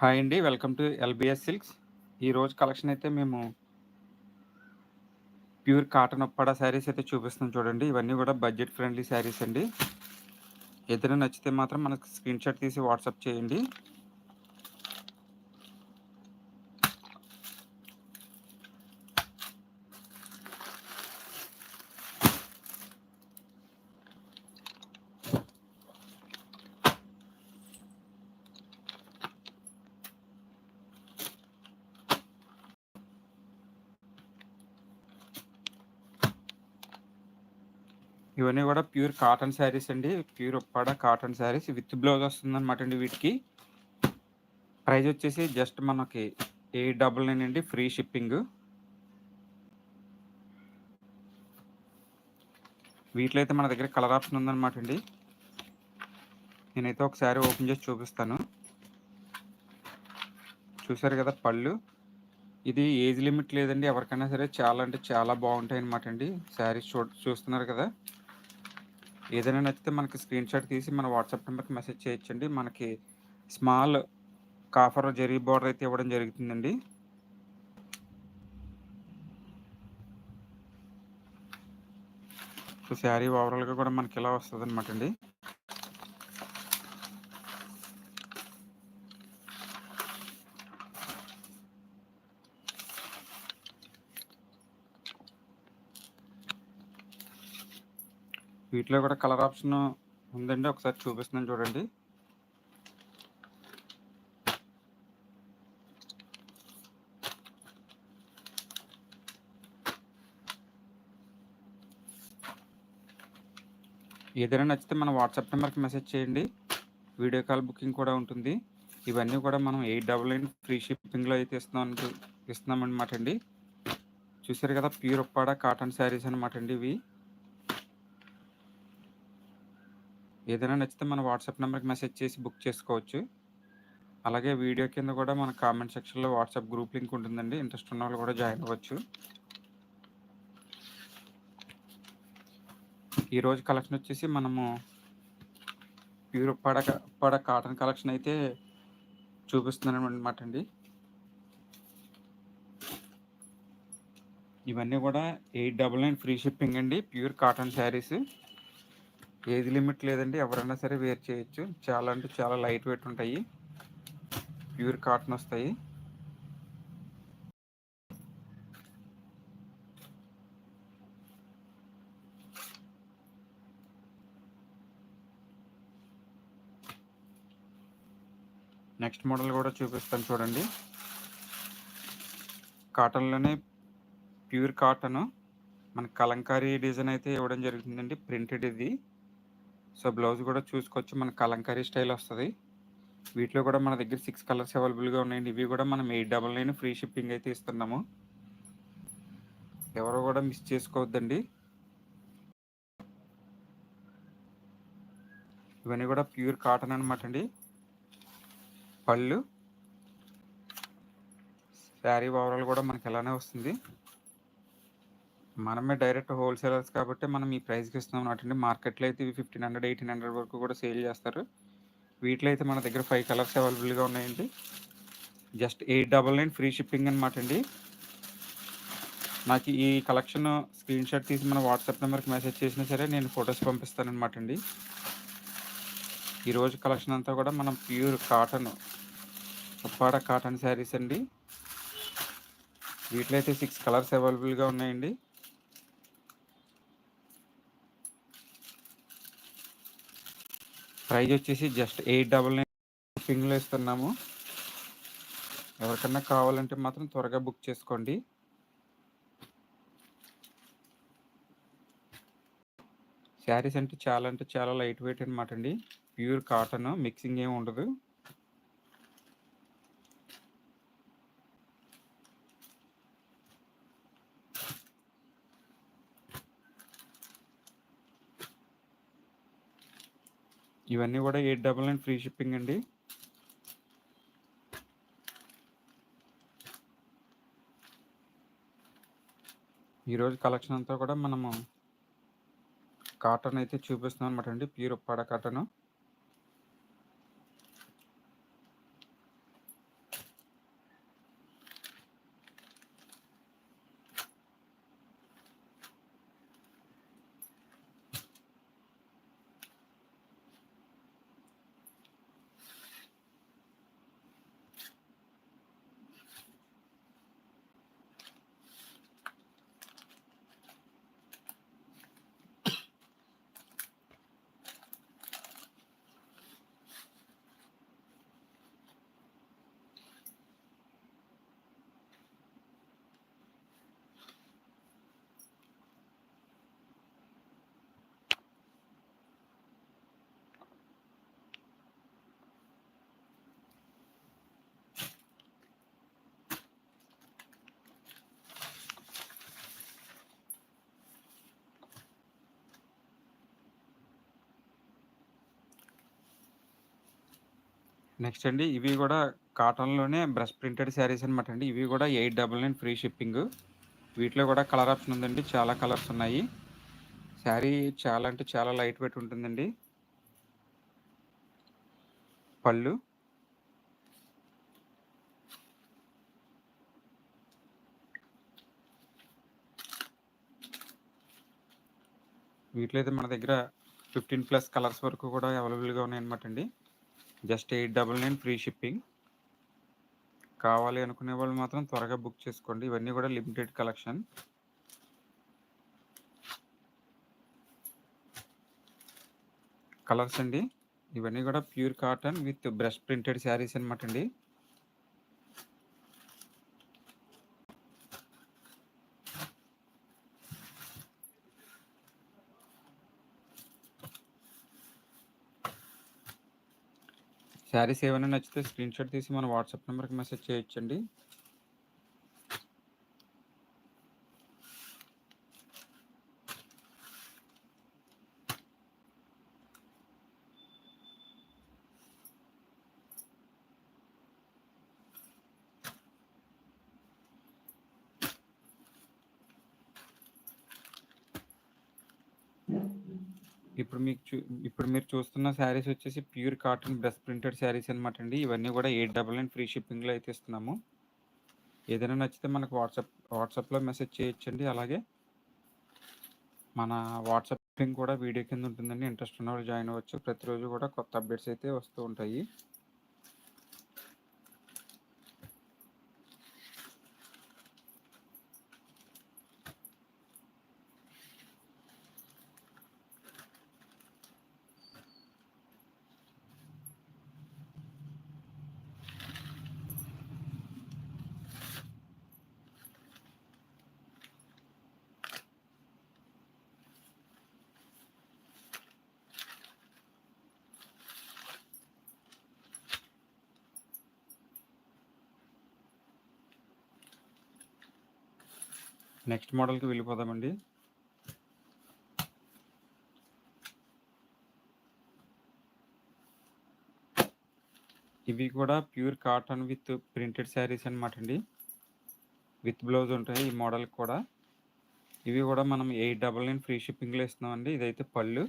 Hi అండి. Welcome to LBS silks. ఈరోజు collection అయితే మేము ప్యూర్ కాటన్ ఉప్పాడ శారీస్ అయితే చూపిస్తున్నాం చూడండి. ఇవన్నీ కూడా బడ్జెట్ ఫ్రెండ్లీ శారీస్ అండి. ఏదైనా నచ్చితే మాత్రం మనకు స్క్రీన్ షాట్ తీసి వాట్సాప్ చేయండి. ఇవన్నీ కూడా ప్యూర్ కాటన్ శారీస్ అండి. Pure Uppada cotton saris with blouse వస్తుందన్నమాట అండి వీటికి. ప్రైస్ వచ్చేసి జస్ట్ మనకి 899 అండి ఫ్రీ షిప్పింగ్. వీటిలో అయితే మన దగ్గర కలర్ ఆప్షన్ ఉందన్నమాట అండి. నేనైతే ఒక శారీ ఓపెన్ చేసి చూపిస్తాను. చూసారు కదా పళ్ళు. ఇది ఏజ్ లిమిట్ లేదండి. ఎవరికైనా సరే చాలా అంటే చాలా బాగుంటాయన్నమాట అండి. శారీస్ చూ చూస్తున్నారు కదా! ఏదైనా నచ్చితే మనకి స్క్రీన్ షాట్ తీసి మన వాట్సాప్ నెంబర్‌కి మెసేజ్ చేయొచ్చండి. మనకి స్మాల్ కాఫర్ జరీ బార్డర్ అయితే ఇవ్వడం జరుగుతుందండి. సో, శారీ ఓవరాల్‌గా కూడా మనకి ఇలా వస్తదన్నమాట అండి. వీటిలో కూడా కలర్ ఆప్షన్ ఉందండి. ఒకసారి చూపిస్తున్నాను చూడండి. ఏదైనా నచ్చితే మన వాట్సాప్ నెంబర్‌కి మెసేజ్ చేయండి. వీడియో కాల్ బుకింగ్ కూడా ఉంటుంది. ఇవన్నీ కూడా మనం 899 ఫ్రీ షిప్పింగ్‌లో అయితే ఇస్తున్నాం ఇస్తున్నామన్నమాట అండి. చూసారు కదా! ప్యూర్ ఉప్పాడ కాటన్ శారీస్ అనమాట అండి ఇవి. ఏదైనా నచ్చితే మన వాట్సాప్ నెంబర్‌కి మెసేజ్ చేసి బుక్ చేసుకోవచ్చు. అలాగే వీడియో కింద కూడా మన కామెంట్ సెక్షన్‌లో వాట్సాప్ గ్రూప్ లింక్ ఉంటుందండి. ఇంట్రెస్ట్ ఉన్న వాళ్ళు కూడా జాయిన్ అవ్వచ్చు. ఈరోజు కలెక్షన్ వచ్చేసి మనము ప్యూర్ పడక పడ కాటన్ కలెక్షన్ అయితే చూపిస్తున్నానన్నమాట అండి. ఇవన్నీ కూడా 899 ఫ్రీ షిప్పింగ్ అండి. Pure cotton saris. ఏది లిమిట్ లేదండి. ఎవరైనా సరే వేర్ చేయొచ్చు. చాలా అంటే చాలా లైట్ వెయిట్ ఉంటాయి. ప్యూర్ కాటన్ వస్తాయి. నెక్స్ట్ మోడల్ కూడా చూపిస్తాను చూడండి. కాటన్‌లోనే ప్యూర్ కాటను. మన కలంకారీ డిజైన్ అయితే ఇవ్వడం జరుగుతుందండి. ప్రింటెడ్ ఇది. సో, బ్లౌజ్ కూడా చూసుకోవచ్చు. మనకి కలంకారీ స్టైల్ వస్తుంది వీటిలో కూడా మన దగ్గర సిక్స్ కలర్స్ అవైలబుల్‌గా ఉన్నాయండి. ఇవి కూడా మనం 899 ఫ్రీ షిప్పింగ్ అయితే ఇస్తున్నాము. ఎవరు కూడా మిస్ చేసుకోవద్దండి. ఇవన్నీ కూడా ప్యూర్ కాటన్ అనమాట అండి. పళ్ళు. శారీ ఓవరాల్ కూడా మనకి ఎలానే వస్తుంది. మనమే డైరెక్ట్ హోల్‌సేలర్స్ కాబట్టి మనం ఈ ప్రైస్‌కి ఇస్తున్నాం అన్నమాట మార్కెట్‌లో అయితే ఇవి 1500, 1800 వరకు కూడా సేల్ చేస్తారు. వీటిలో అయితే మన దగ్గర ఫైవ్ కలర్స్ అవైలబుల్‌గా ఉన్నాయండి. జస్ట్ 899 ఫ్రీ షిప్పింగ్ అనమాట అండి. నాకు ఈ కలెక్షన్ స్క్రీన్ షాట్ తీసి మన వాట్సాప్ నెంబర్‌కి మెసేజ్ చేసినా సరే నేను ఫోటోస్ పంపిస్తానన్నమాట అండి. ఈరోజు కలెక్షన్ అంతా కూడా మనం pure cotton Uppada cotton saris అండి. వీటిలో అయితే సిక్స్ కలర్స్ అవైలబుల్‌గా ఉన్నాయండి. ప్రైజ్ వచ్చేసి జస్ట్ ఎయిట్ డబల్ పింగ్లో ఇస్తున్నాము. ఎవరికన్నా కావాలంటే మాత్రం త్వరగా బుక్ చేసుకోండి. శారీస్ అంటే చాలా అంటే చాలా లైట్ వెయిట్ అనమాట అండి. ప్యూర్ కాటన్ మిక్సింగ్ ఏమి ఉండదు. ఇవన్నీ కూడా 899 ఫ్రీ షిప్పింగ్ అండి. ఈరోజు కలెక్షన్ అంతా కూడా మనము కాటన్ అయితే చూపిస్తున్నాం అనమాట అండి. Pure Uppada cotton. నెక్స్ట్ అండి ఇవి కూడా కాటన్‌లోనే బ్రష్ ప్రింటెడ్ శారీస్ అనమాట అండి. ఇవి కూడా 899 ఫ్రీ షిప్పింగ్ వీటిలో కూడా కలర్ ఆప్షన్ ఉందండి. చాలా కలర్స్ ఉన్నాయి. శారీ చాలా అంటే చాలా లైట్ వెయిట్ ఉంటుందండి. పళ్ళు. వీటిలో అయితే మన దగ్గర 15 ప్లస్ కలర్స్ వరకు కూడా అవైలబుల్‌గా ఉన్నాయన్నమాట అండి. Just 899 free shipping. కావాలి అనుకునే వాళ్ళు మాత్రం త్వరగా బుక్ చేసుకోండి. ఇవన్నీ కూడా లిమిటెడ్ కలెక్షన్. కలర్స్ అండి. ఇవన్నీ కూడా pure cotton with brush printed saris అనమాట అండి. శారీస్ ఏమైనా నచ్చితే స్క్రీన్‌షాట్ తీసి మన వాట్సాప్ నెంబర్కి మెసేజ్ చేయొచ్చండి. ఇప్పుడు మీకు చూ ఇప్పుడు మీరు చూస్తున్న శారీస్ వచ్చేసి pure cotton brush printed saris అనమాట అండి. ఇవన్నీ కూడా 899 ఫ్రీ షిప్పింగ్‌లో అయితే ఇస్తున్నాము. ఏదైనా నచ్చితే మనకు వాట్సాప్ వాట్సాప్‌లో మెసేజ్ చేయొచ్చండి. అలాగే మన వాట్సాప్ లింక్ కూడా వీడియో కింద ఉంటుందండి. ఇంట్రెస్ట్ ఉన్నవాళ్ళు జాయిన్ అవ్వచ్చు. ప్రతిరోజు కూడా కొత్త అప్డేట్స్ అయితే వస్తూ ఉంటాయి. నెక్స్ట్ మోడల్‌కి వెళ్ళిపోదామండి. ఇవి కూడా pure cotton with printed saris అనమాట అండి. విత్ బ్లౌజ్ ఉంటాయి ఈ మోడల్‌కి కూడా. ఇవి కూడా మనం 899 ఫ్రీ షిప్పింగ్‌లో ఇస్తున్నామండి. ఇదైతే పళ్ళు.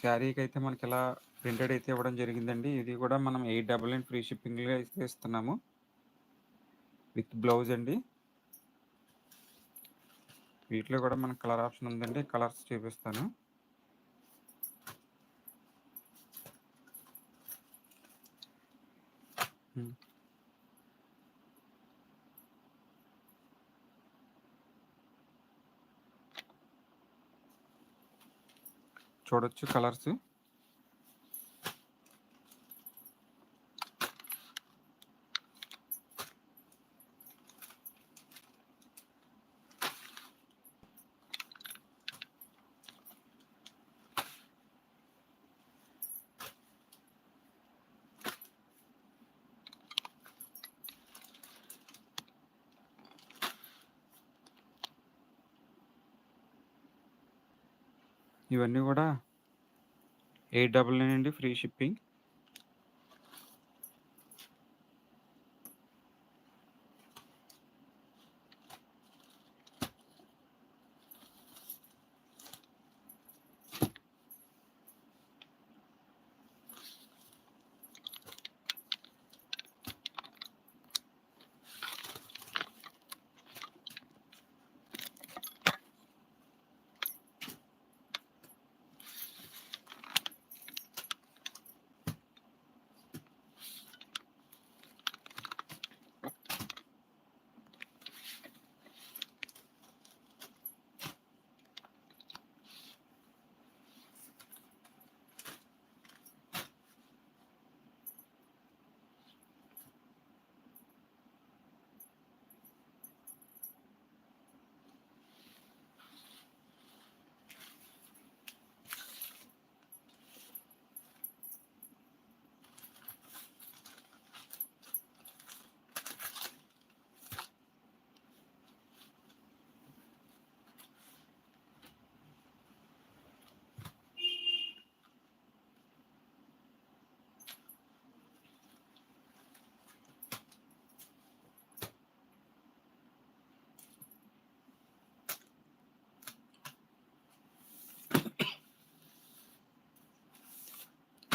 శారీకి అయితే మనకి ఇలా ప్రింటెడ్ అయితే ఇవ్వడం జరిగిందండి. ఇది కూడా మనం 899 ఫ్రీ షిప్పింగ్గా అయితే ఇస్తున్నాము. విత్ బ్లౌజ్ అండి. వీటిలో కూడా మనకు కలర్ ఆప్షన్ ఉందండి. కలర్స్ చూపిస్తాను. చూడొచ్చు కలర్స్. ఇవన్నీ కూడా 899 అండి ఫ్రీ షిప్పింగ్.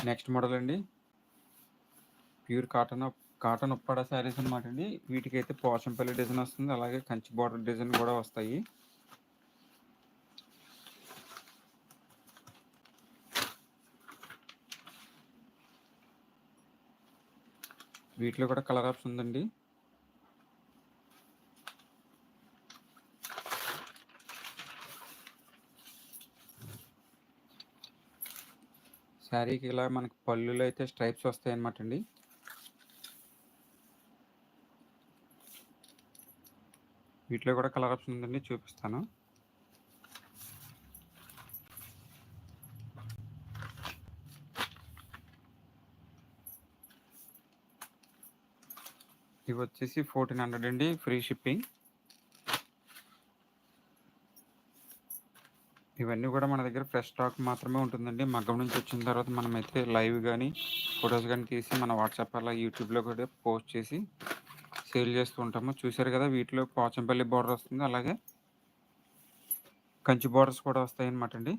నెక్స్ట్ మోడల్ అండి. Pure cotton cotton Uppada saris అనమాట అండి. వీటికైతే పోషంపల్లి డిజైన్ వస్తుంది. అలాగే కంచి బార్డర్ డిజైన్ కూడా వస్తాయి. వీటిలో కూడా కలర్ ఆప్షన్ ఉందండి. శారీకి ఇలా మనకి పళ్ళులో అయితే స్ట్రైప్స్ వస్తాయి అనమాట అండి. వీటిలో కూడా కలర్ ఆప్షన్ ఉందండి చూపిస్తాను. ఇవి వచ్చేసి ఫోర్టీన్ హండ్రెడ్ అండి ఫ్రీ షిప్పింగ్. ఇవన్నీ కూడా మన దగ్గర ఫ్రెష్ స్టాక్ మాత్రమే ఉంటుందండి. మగ్గం నుంచి వచ్చిన తర్వాత మనమైతే లైవ్ కానీ ఫొటోస్ కానీ తీసి మన వాట్సాప్ అలా యూట్యూబ్లో కూడా పోస్ట్ చేసి సేల్ చేస్తూ ఉంటాము. చూసారు కదా వీటిలో పోచంపల్లి బార్డర్ వస్తుంది. అలాగే కంచి బార్డర్స్ కూడా వస్తాయి అండి.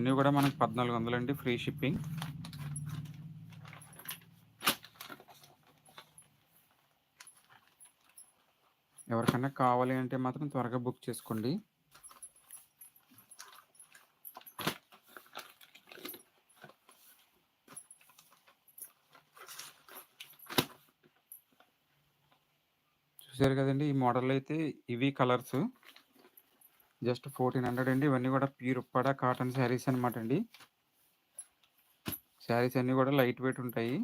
ఇవన్నీ కూడా మనకు పద్నాలుగు వందలండి ఫ్రీ షిప్పింగ్. ఎవరికైనా కావాలి అంటే మాత్రం త్వరగా బుక్ చేసుకోండి. చూసారు కదండి ఈ మోడల్ అయితే ఇవి కలర్స్. జస్ట్ ఫోర్టీన్ హండ్రెడ్ అండి. ఇవన్నీ కూడా ప్యూర్ ఉప్పాడ కాటన్ శారీస్ అనమాట అండి. శారీస్ అన్నీ కూడా లైట్ వెయిట్ ఉంటాయి.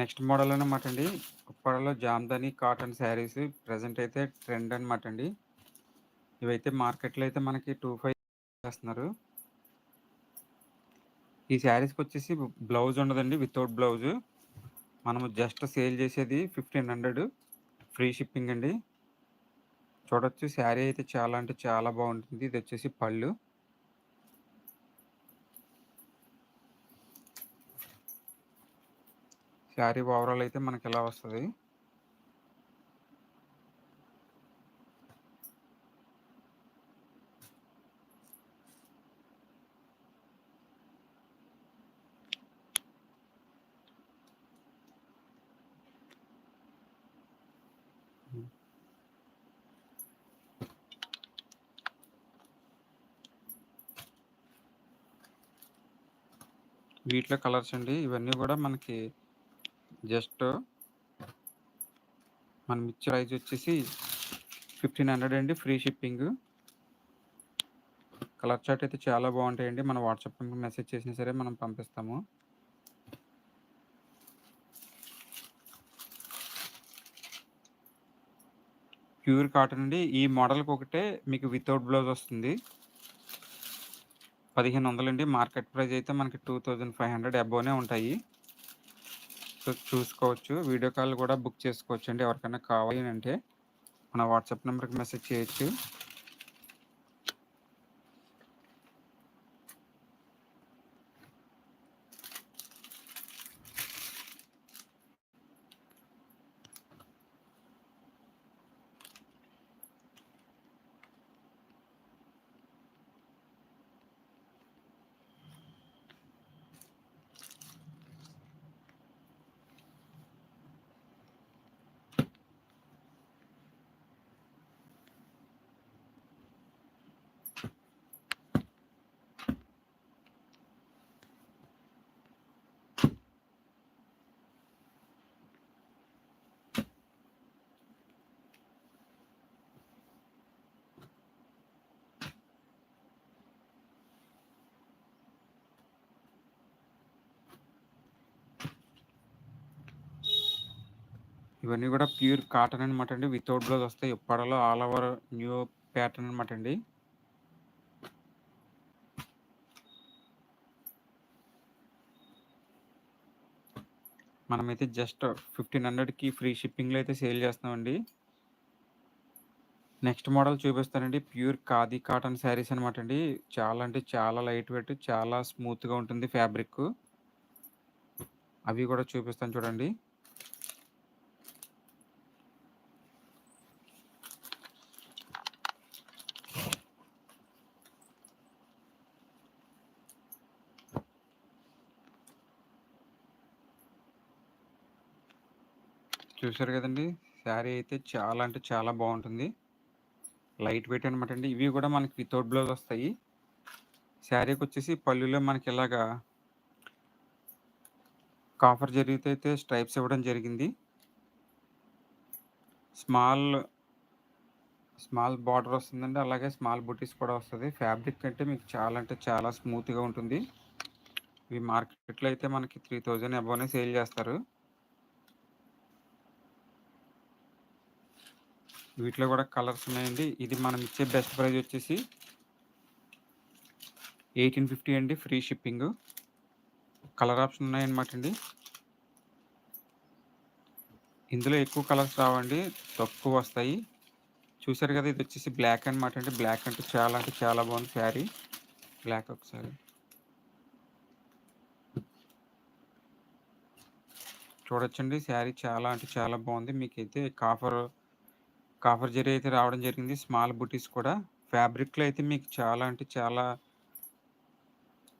నెక్స్ట్ మోడల్ అనమాట అండి. ఉప్పాడలో జామ్దని కాటన్ శారీస్ ప్రజెంట్ అయితే ట్రెండ్ అనమాట అండి. ఇవైతే మార్కెట్లో అయితే మనకి టూ ఫైవ్ చేస్తున్నారు. ఈ శారీస్కి వచ్చేసి బ్లౌజ్ ఉండదండి వితౌట్ బ్లౌజ్. మనము జస్ట్ సేల్ చేసేది ఫిఫ్టీన్ హండ్రెడ్. ఫ్రీ షిప్పింగ్ అండి. చూడొచ్చు శారీ అయితే చాలా అంటే చాలా బాగుంటుంది. ఇది వచ్చేసి పళ్ళు. శారీ ఓవరాల్ అయితే మనకి ఇలా వస్తుంది వీటిలో కలర్స్ అండి. ఇవన్నీ కూడా మనకి జస్ట్ మనం ఇచ్చే ప్రైజ్ వచ్చేసి 1500 అండి. ఫ్రీ షిప్పింగ్ కలర్ చార్ట్ అయితే చాలా బాగుంటాయండి మన వాట్సాప్ మెసేజ్ చేసినా సరే మనం పంపిస్తాము. ప్యూర్ కాటన్ అండి. ఈ మోడల్కి ఒకటే మీకు వితౌట్ బ్లౌజ్ వస్తుంది. 1500 అండి. మార్కెట్ ప్రైస్ అయితే మనకి 2500 అబోవ్‌నే ఉంటాయి. చూసుకోవచ్చు. వీడియో కాల్ కూడా బుక్ చేసుకోవచ్చు అండి ఎవరికైనా కావాలి అంటే మన వాట్సాప్ నెంబర్‌కి మెసేజ్ చేయొచ్చు. ఇవన్నీ కూడా ప్యూర్ కాటన్ అనమాట అండి. వితౌట్ బ్లౌజ్ వస్తాయి. ఉప్పాడలో ఆల్ ఓవర్ న్యూ ప్యాటర్న్ అనమాట అండి. మనమైతే జస్ట్ 1500కి ఫ్రీ షిప్పింగ్‌లో అయితే సేల్ చేస్తున్నామండి. నెక్స్ట్ మోడల్ చూపిస్తానండి. ప్యూర్ ఖాదీ కాటన్ శారీస్ అనమాట అండి. చాలా అంటే చాలా లైట్ వెయిట్, చాలా స్మూత్‌గా ఉంటుంది ఫ్యాబ్రిక్ అవి కూడా చూపిస్తాను చూడండి. చూసారు కదండి శారీ అయితే చాలా అంటే చాలా బాగుంటుంది లైట్ వెయిట్ అనమాట అండి. ఇవి కూడా మనకి వితౌట్ బ్లౌజ్ వస్తాయి. శారీకొచ్చేసి పళ్ళులో మనకి ఇలాగా కాఫర్ జరిగితే అయితే స్ట్రైప్స్ ఇవ్వడం జరిగింది. స్మాల్ స్మాల్ బార్డర్ వస్తుందండి. అలాగే స్మాల్ బుటీస్ కూడా వస్తుంది ఫ్యాబ్రిక్ అంటే మీకు చాలా అంటే చాలా స్మూత్‌గా ఉంటుంది. ఇవి మార్కెట్‌లో అయితే మనకి 3000 అబోవ్‌నే సేల్ చేస్తారు. వీటిలో కూడా కలర్స్ ఉన్నాయండి. ఇది మనం ఇచ్చే బెస్ట్ ప్రైజ్ వచ్చేసి 1850 అండి. ఫ్రీ షిప్పింగ్ కలర్ ఆప్షన్ ఉన్నాయన్నమాట అండి. ఇందులో ఎక్కువ కలర్స్ రావండి. తక్కువ వస్తాయి. చూసారు కదా! ఇది వచ్చేసి బ్లాక్ అనమాట అండి. బ్లాక్ అంటే చాలా అంటే చాలా బాగుంది శారీ. బ్లాక్ ఒకసారి. చూడొచ్చండి. శారీ చాలా అంటే చాలా బాగుంది. మీకైతే కాఫర్ కాఫర్ జరీ అయితే రావడం జరిగింది. స్మాల్ బుటీస్ కూడా. ఫ్యాబ్రిక్‌లో అయితే మీకు చాలా అంటే చాలా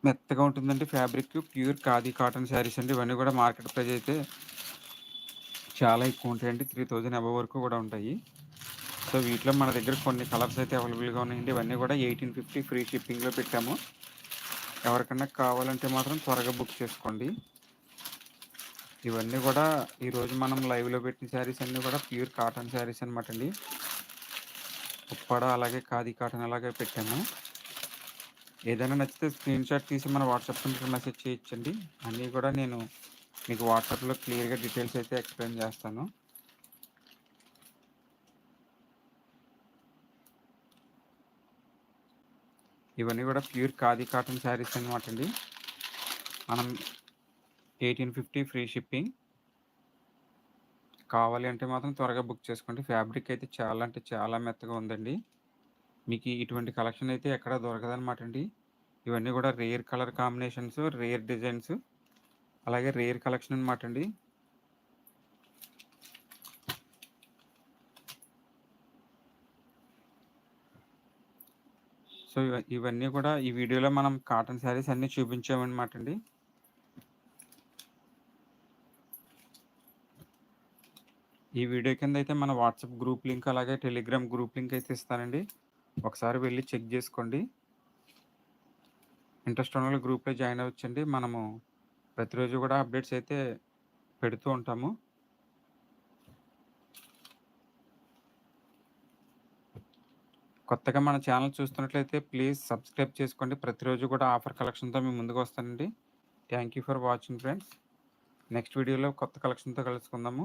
మెత్తగా ఉంటుందండి fabric. Pure khadi cotton saris అండి. ఇవన్నీ కూడా మార్కెట్ ప్రైస్ అయితే చాలా ఎక్కువ ఉంటాయండి. త్రీ థౌజండ్ అబవ్ వరకు కూడా ఉంటాయి. సో, వీటిలో మన దగ్గర కొన్ని కలర్స్ అయితే అవైలబుల్‌గా ఉన్నాయండి. ఇవన్నీ కూడా 1850 ఫ్రీ షిప్పింగ్‌లో పెట్టాము. ఎవరికన్నా కావాలంటే మాత్రం త్వరగా బుక్ చేసుకోండి. ఇవన్నీ కూడా ఈరోజు మనం లైవ్‌లో పెట్టిన శారీస్ అన్నీ కూడా ప్యూర్ కాటన్ శారీస్ అనమాట అండి. ఉప్పాడ అలాగే ఖాదీ కాటన్ అలాగే పెట్టాము. ఏదైనా నచ్చితే స్క్రీన్‌షాట్ తీసి మన వాట్సాప్ నెంబర్‌కి మెసేజ్ చేయొచ్చండి. అన్నీ కూడా నేను మీకు వాట్సాప్‌లో క్లియర్‌గా డీటెయిల్స్ అయితే ఎక్స్‌ప్లెయిన్ చేస్తాను. ఇవన్నీ కూడా ప్యూర్ ఖాదీ కాటన్ శారీస్ అనమాట అండి. మనం ఎయిటీన్ ఫిఫ్టీ ఫ్రీ షిప్పింగ్. కావాలి అంటే మాత్రం త్వరగా బుక్ చేసుకోండి. ఫ్యాబ్రిక్ అయితే చాలా అంటే చాలా మెత్తగా ఉందండి. మీకు ఇటువంటి కలెక్షన్ అయితే ఎక్కడ దొరకదనమాట అండి. ఇవన్నీ కూడా rare colour combinations rare designs. అలాగే రేర్ కలెక్షన్ అనమాట అండి. సో ఇవన్నీ కూడా ఈ వీడియోలో మనం కాటన్ శారీస్ అన్నీ చూపించామన్నమాట అండి. ఈ వీడియో కింద అయితే మన వాట్సాప్ గ్రూప్ లింక్ అలాగే టెలిగ్రామ్ గ్రూప్ లింక్ అయితే ఇస్తానండి. ఒకసారి వెళ్ళి చెక్ చేసుకోండి ఇంట్రెస్ట్ ఉన్నోళ్ళు గ్రూప్‌లో జాయిన్ అవ్వచ్చండి. మనము ప్రతిరోజు కూడా అప్డేట్స్ అయితే పెడుతూ ఉంటాము. కొత్తగా మన ఛానల్ చూస్తున్నట్లయితే ప్లీజ్ సబ్స్క్రైబ్ చేసుకోండి. ప్రతిరోజు కూడా ఆఫర్ కలెక్షన్‌తో మీ ముందుకు వస్తానండి. Thank you for watching friends. Next వీడియోలో కొత్త కలెక్షన్‌తో కలుసుకుందాము.